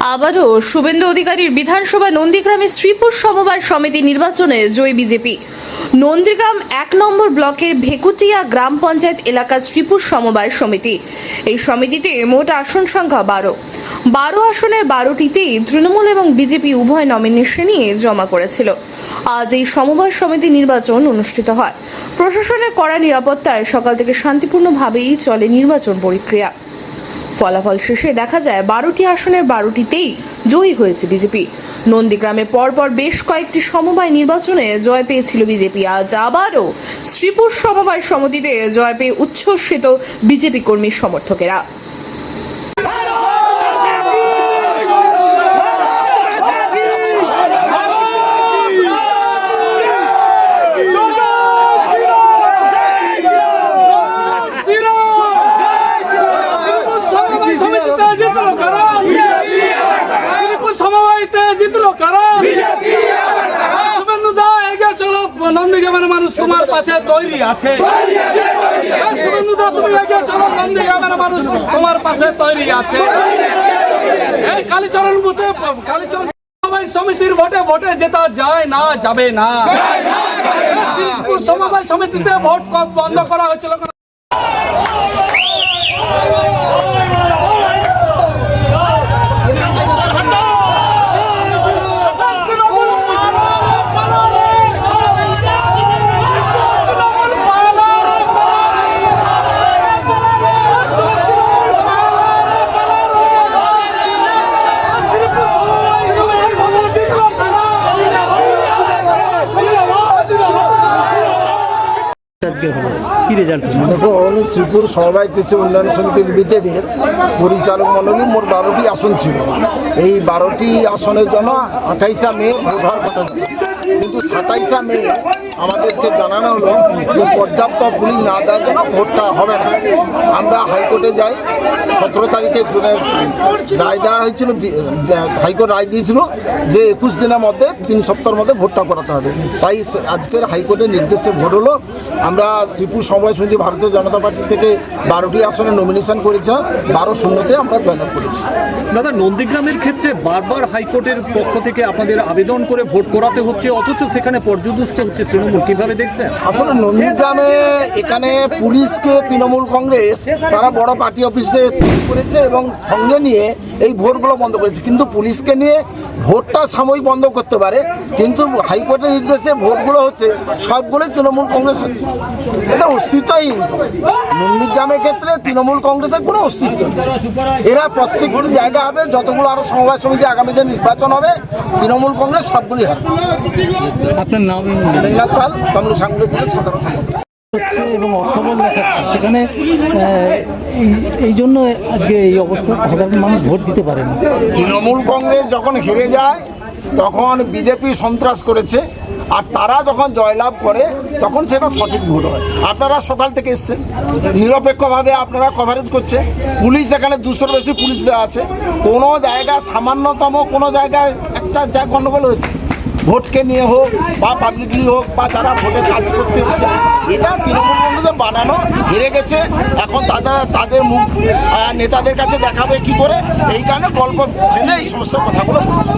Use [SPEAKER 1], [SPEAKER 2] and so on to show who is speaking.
[SPEAKER 1] আবারও শুভেন্দু অধিকারীর বিধানসভা নন্দীগ্রামে শ্রীপুর সমবায় সমিতি নির্বাচনে জয়ী বিজেপি। নন্দীগ্রাম এক নম্বর ব্লকের ভেকুটিয়া গ্রাম পঞ্চায়েত এলাকার শ্রীপুর সমবায় সমিতি। এই সমিতিতে মোট আসন সংখ্যা বারো। বারো আসনের বারোটিতেই তৃণমূল এবং বিজেপি উভয় নমিনেশন নিয়ে জমা করেছিল। আজ এই সমবায় সমিতি নির্বাচন অনুষ্ঠিত হয়। প্রশাসনের কড়া নিরাপত্তায় সকাল থেকে শান্তিপূর্ণভাবেই চলে নির্বাচন প্রক্রিয়া। ফলাফল শেষে দেখা যায় বারোটি আসনের বারোটিতেই জয়ী হয়েছে বিজেপি। নন্দীগ্রামে পরপর বেশ কয়েকটি সমবায় নির্বাচনে জয় পেয়েছিল বিজেপি। আজ আবারও শ্রীপুর সমবায় সমিতিতে জয় পেয়ে উচ্ছ্বসিত বিজেপি কর্মী সমর্থকেরা।
[SPEAKER 2] নন্দীগ্রামের মানুষ তোমার পাশে তৈরি আছে। শুভেন্দু দা তুমি এগিয়ে চলো। নন্দীগ্রামের মানুষ তোমার পাশে তৈরি আছে। এই কালীচরণ বুথে কালীচরণ সমিতির ভোটে ভোটে জেতা যায় না যাবে না। সমবায় সমিতিতে ভোট বন্ধ করা হয়েছিল।
[SPEAKER 3] আজকে হলো? কি রেজাল্ট
[SPEAKER 4] শ্রীপুর সমবায় কৃষি উন্নয়ন সমিতি লিমিটেডের পরিচালক মণ্ডলী, মোট বারোটি আসন ছিল। এই বারোটি আসনের জন্য আঠাইশা মে ভোট হওয়ার কথা ছিল। কিন্তু সাতাইশা মে আমাদেরকে জানানো হলো যে পর্যাপ্ত পুলিশ না দেওয়ার জন্য ভোটটা হবে না। আমরা হাইকোর্টে যাই, সতেরো তারিখে জুনের রায় দেওয়া হয়েছিল হাইকোর্ট রায় দিয়েছিল যে একুশ দিনের মধ্যে, তিন সপ্তাহের মধ্যে ভোটটা করাতে হবে। তাই আজকের হাইকোর্টের নির্দেশে ভোট হলো। আমরা শ্রীপুর সমবায় সমিতি ভারতীয় জনতা পার্টি থেকে বারোটি আসনে নমিনেশন করেছিলাম বারো শূন্যতে আমরা জয়লাভ করেছি।
[SPEAKER 3] দাদা, নন্দীগ্রামের ক্ষেত্রে বারবার হাইকোর্টের পক্ষ থেকে আপনাদের আবেদন করে ভোট করাতে হচ্ছে, অথচ সেখানে পর্যদস্ত হচ্ছে তৃণমূল। কীভাবে দেখছেন?
[SPEAKER 4] আসলে নন্দীগ্রামে এখানে পুলিশকে তৃণমূল কংগ্রেস, তারা বড় পার্টি অফিসে করেছে এবং সঙ্গে নিয়ে এই ভোটগুলো বন্ধ করেছে। কিন্তু পুলিশকে নিয়ে ভোটটা সাময়িক বন্ধ করতে পারে, কিন্তু হাইকোর্টের নির্দেশে ভোটগুলো হচ্ছে সবগুলোই তৃণমূল কংগ্রেস হচ্ছে এটা অস্তিত্বই নন্দীগ্রামের ক্ষেত্রে তৃণমূল কংগ্রেসের কোনো অস্তিত্ব এরা প্রত্যেকটি জায়গা হবে, যতগুলো আরও সমবায় সমিতি আগামী আগামীতে নির্বাচন হবে, তৃণমূল কংগ্রেস সবগুলি হবে
[SPEAKER 3] আপনার নাম?
[SPEAKER 4] মেঘনাথ পাল তমলুক সাংগঠনিক সাধারণ
[SPEAKER 5] হচ্ছে এবং অর্থবল দেখাচ্ছে সেখানে এই- জন্য আজকে এই অবস্থা সাধারণ মানুষ ভোট দিতে পারে না।
[SPEAKER 4] তৃণমূল কংগ্রেস যখন হেরে যায় তখন বিজেপি সন্ত্রাস করেছে আর তারা যখন জয়লাভ করে তখন সেটা সঠিক ভোট হয়। আপনারা সকাল থেকে এসছেন। নিরপেক্ষভাবে আপনারা কভারেজ করছে পুলিশ এখানে দুশোর বেশি পুলিশ দেওয়া আছে। কোনো জায়গায় সামান্যতম কোনো জায়গায় একটা যা গণ্ডগোল হয়েছে ভোটকে নিয়ে হোক বা পাবলিকলি হোক বা যারা ভোটে কাজ করতে এসছে, এটা তৃণমূল কংগ্রেসের বানানো, হেরে গেছে। এখন তারা তাদের মুখ নেতাদের কাছে দেখাবে কি করে? এই কারণে গল্প ভেবে এই সমস্ত কথাগুলো বলছে।